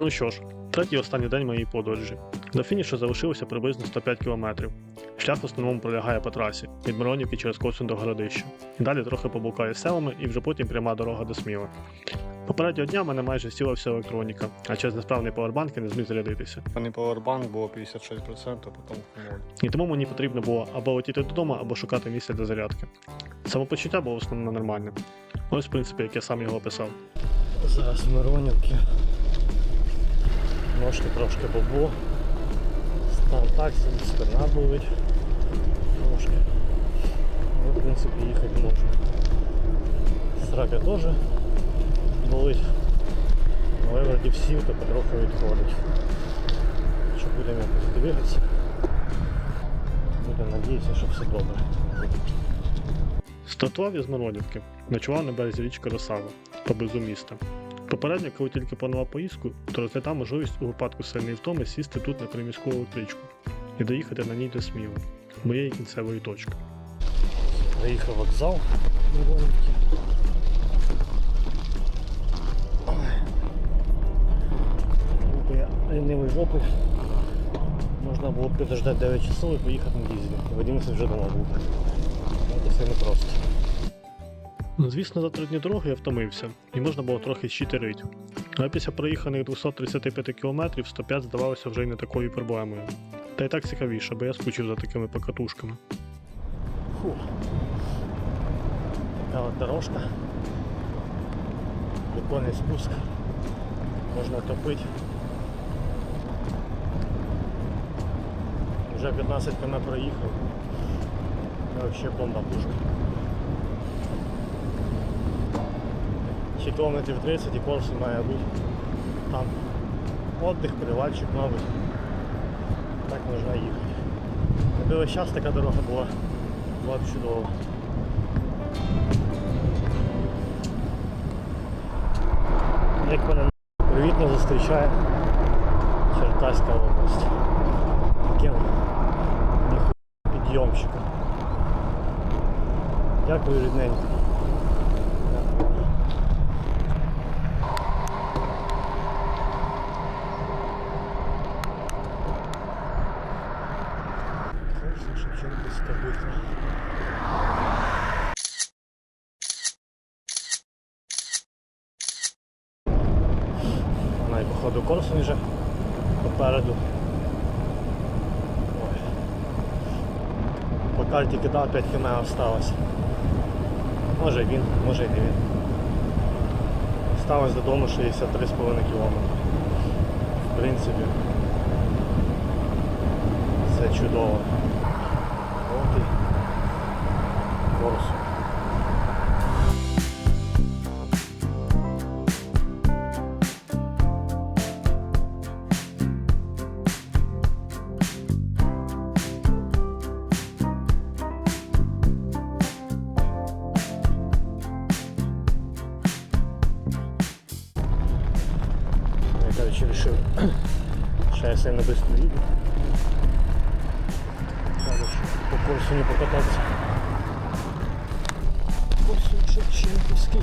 Ну що ж, третій останній день моєї подорожі. До фінішу залишилося приблизно 105 кілометрів. Шлях в основному пролягає по трасі від Миронівки через Косин до Городища. Далі трохи поблукаю селами і вже потім пряма дорога до Сміли. Попереднього дня в мене майже сіла вся електроніка, а через несправний павербанк я не зміг зарядитися. Пані Powerbank було 56%, а потім 0. І тому мені потрібно було або летіти додому, або шукати місце для зарядки. Самопочуття було в основному нормальне. Ось, в принципі, як я сам його описав. Зараз в Миронівки. Ножки трошки бобо. Став таксі, спина болить. Трошки. Ну, в принципі, їхати можна. Срака теж болить. Але вроді всі, то потроху відходить. Що будемо якось двигатися. Будемо надіятися, що все добре. Стартував я з Миронівки, ночував на березі річки Росава, поблизу міста. Попередньо, коли тільки планував поїздку, то розглядав можливість у випадку сильної втоми сісти тут на приміську електричку і доїхати на ній до Сміли, моєї кінцевої точки. Заїхав вокзал. Був лінивий жопи. Можна було б підождати 9 часов і поїхати на дізелі. В 11 вже дома був. Це все непросто. Звісно, за три дні дороги я втомився, і можна було трохи щитерить. Але після проїханих 235 км 105 здавалося вже й не такою проблемою. Та й так цікавіше, бо я скучив за такими покатушками. Фу. Така от дорожка. Прикольний спуск. Можна топити. Вже 15 км проїхав. Вообще бомба пушка. Ще кілометрів 30 і курс має бути. Там отдих, привальчик, мабуть. Так можна їхати. Якби час така дорога була, була б чудова. Як мене привітно зустрічає Черкаська область. Таким підйомщиком. Дякую рідненько. Дякую. Конечно, Шевченківська битва. Вона і походу Корсунь вже попереду. Ой. По тільки кидав 5 км осталось. Може він, може і не він. Осталось додому 63,5 км. В принципі, це чудово. От і Корсунь. По курсу не покататься. Курсу Шевченківський.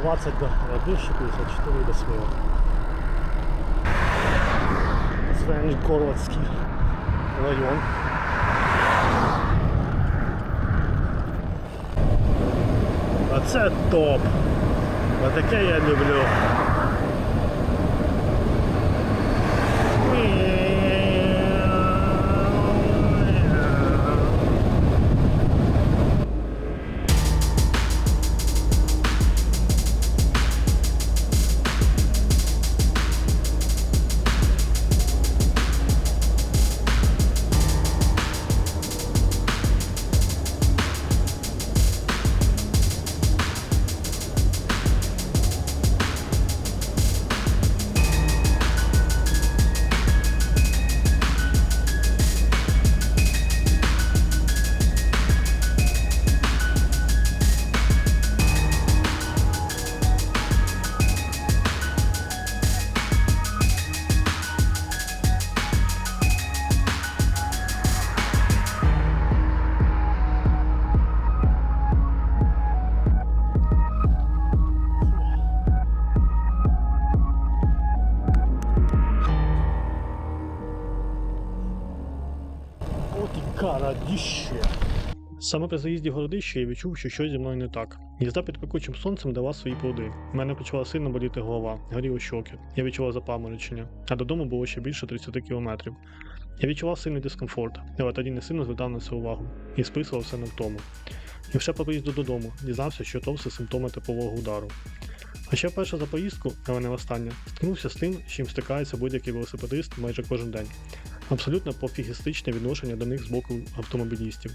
20 до Радища, 54 до Сміла. Звенигородський район. А це топ. Отаке я люблю. Саме при заїзді в городище я відчув, що щось зі мною не так. Їзда під пекучим сонцем дала свої плоди. У мене почала сильно боліти голова, горіли щоки. Я відчував запаморочення, а додому було ще більше 30 кілометрів. Я відчував сильний дискомфорт, але тоді не сильно звертав на це увагу і списував все на втому. І вже по приїзду додому дізнався, що то все симптоми типового удару. А ще вперше за поїздку, але не востаннє, стикнувся з тим, з чим стикається будь-який велосипедист майже кожен день. Абсолютно пофігістичне відношення до них з боку автомобілістів.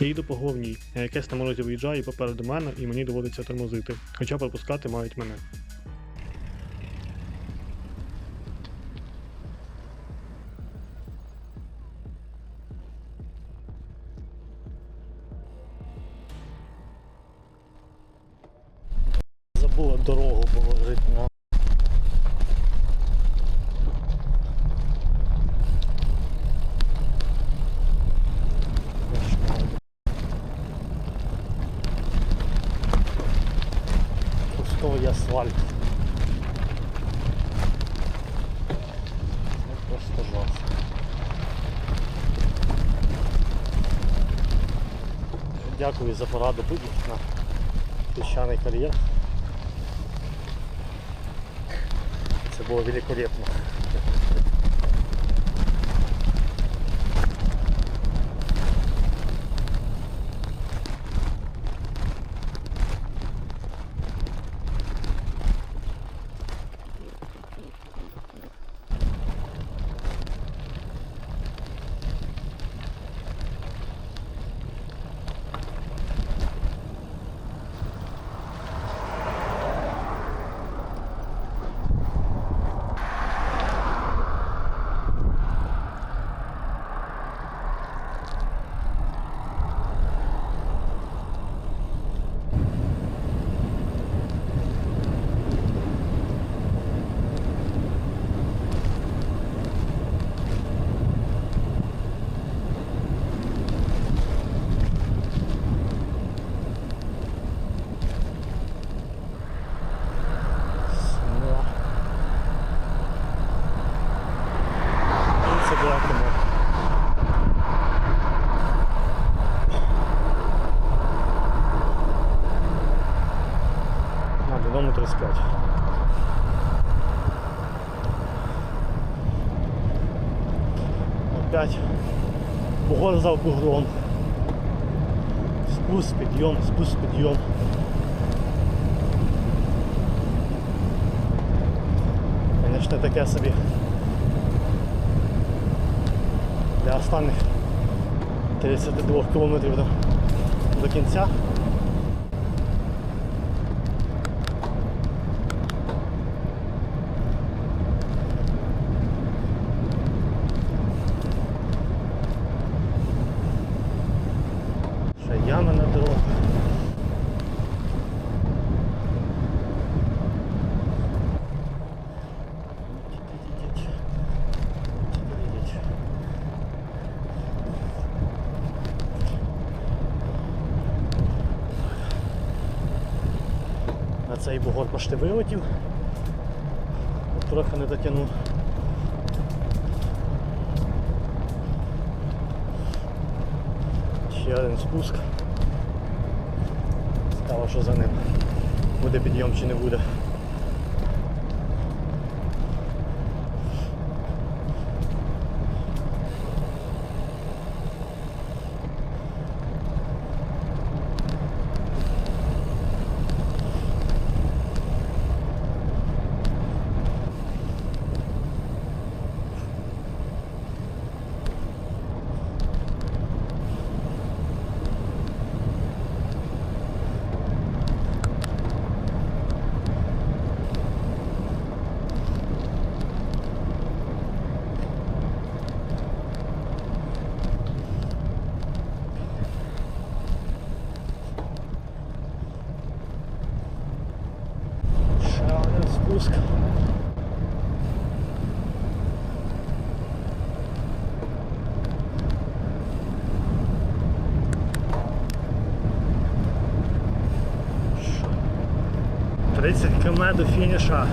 Я їду по головній, якесь на морозі виїжджає попереду мене і мені доводиться тормозити, хоча пропускати мають мене. Асфальт. Ну, просто жах. Дякую за пораду на піщаний кар'єр. Це було великолепно. Ну. І Це була кому. А, додому 35. Опять за бугром. Спуск, підйом, спуск, підйом. Звісно, таке собі. Для останніх 32 кілометрів до, до кінця. Ще яма на дорогу. На цей бугор почти вилетів. Трохи не дотягнув. Ще один спуск. Цікаво, що за ним. Буде підйом чи не буде. Ще один спуск. Тридцять до фініша.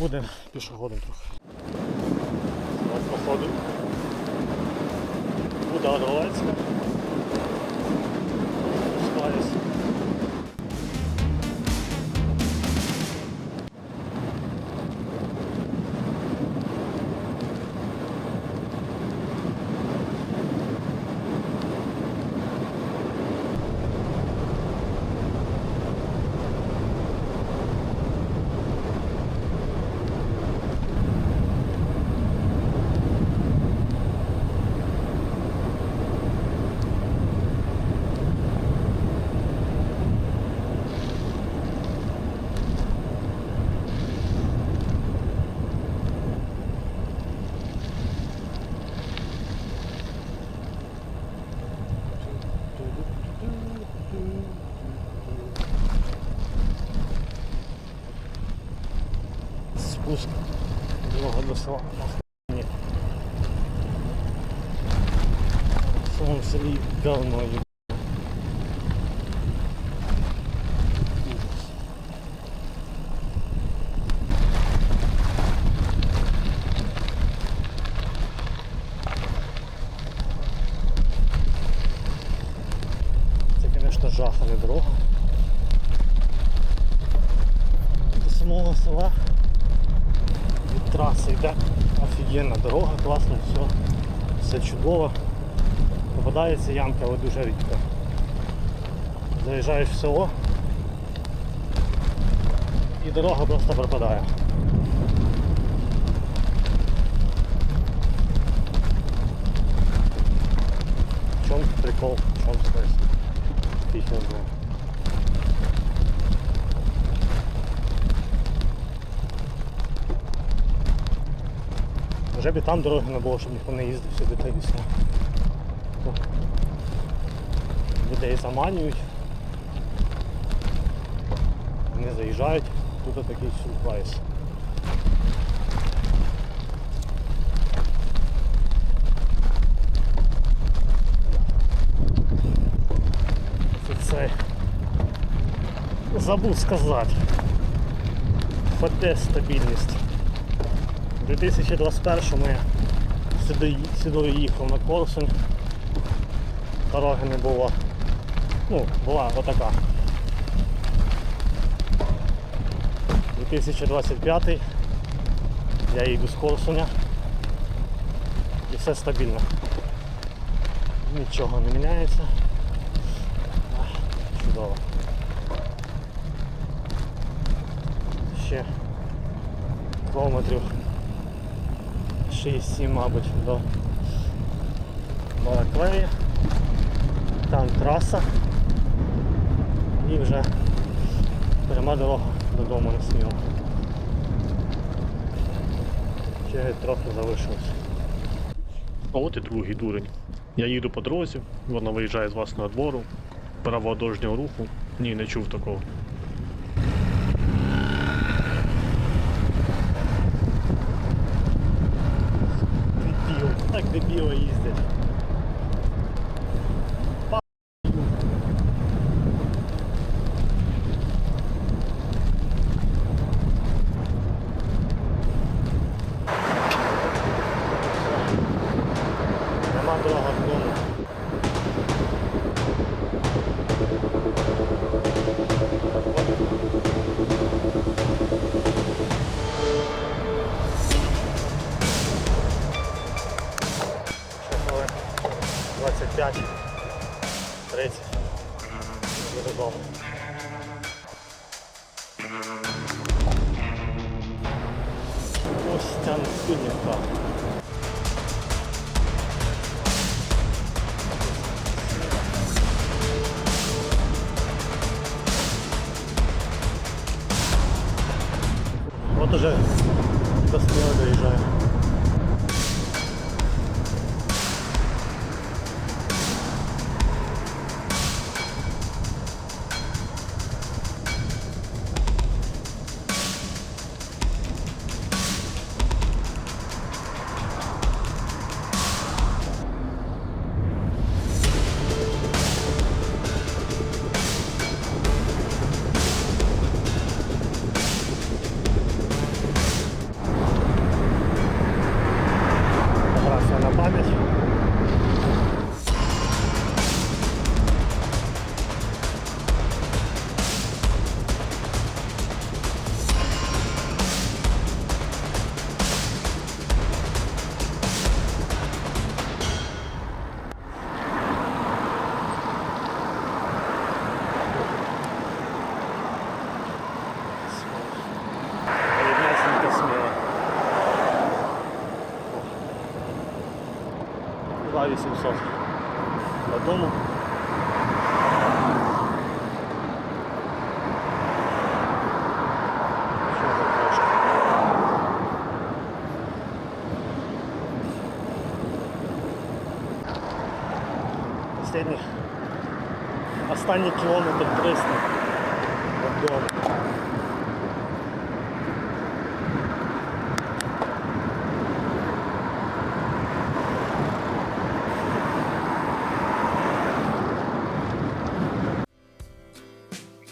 Попудемо пішоходом трохи. Походу. Буда Орлецька. Спаюсь. Спуск дорога до села. Ні. В самому селі говно є. Це, звісно, жах, дорога. До самого села від траси йде офігенна дорога, класно, все, все чудово. Попадається ямка, але дуже рідко. Заїжджаєш в село і дорога просто пропадає. В чому прикол, в чому? Фіг не знаю. Вже б і там дороги не було, щоб ніхто не їздив сюди та й все. То Людей заманюють. Вони заїжджають, тут такий сюрприз. Це забув сказати. ФТ стабільність. У 2021 я сюди, сюди їхав на Корсунь. Дороги не було. Ну, була отака. 2025 я їду з Корсуня і все стабільно. Нічого не міняється. Чудово. Ще кілометрів 6-7, мабуть, до Балаклеї. Там траса. І вже пряма дорога додому на сміло. Ще трохи залишилось. А от і другий дурень. Я їду по дорозі, вона виїжджає з власного двору, право дорожнього руху. Ні, не чув такого. Дебіл. Так дебіли їздять. 25, 30. І додому. Костянтинівка. 800 додому. Ще за трошки. Останні, останні кілометр 300 додому.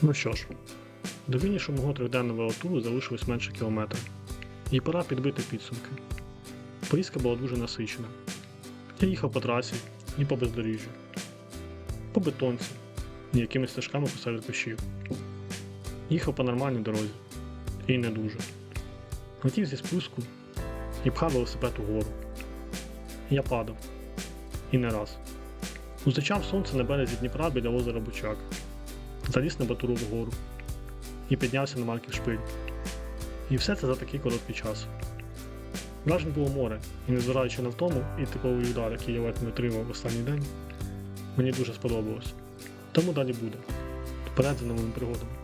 Ну що ж, до фінішу мого трьохденного велотуру залишилось менше кілометра. І пора підбити підсумки. Поїздка була дуже насичена. Я їхав по трасі і по бездоріжжю, по бетонці і якимись стежками посеред кущів. Їхав по нормальній дорозі. І не дуже. Летів зі спуску і пхав велосипед угору. Я падав. І не раз. Зустрічав сонце на березі Дніпра біля озера Бучак заліз на батуру вгору і піднявся на марків шпиль. І все це за такий короткий час. Вражень було море, і незважаючи на втому і типовий удар, який я ледь не отримав в останній день, мені дуже сподобалось. Тому далі буде. Вперед за новими пригодами.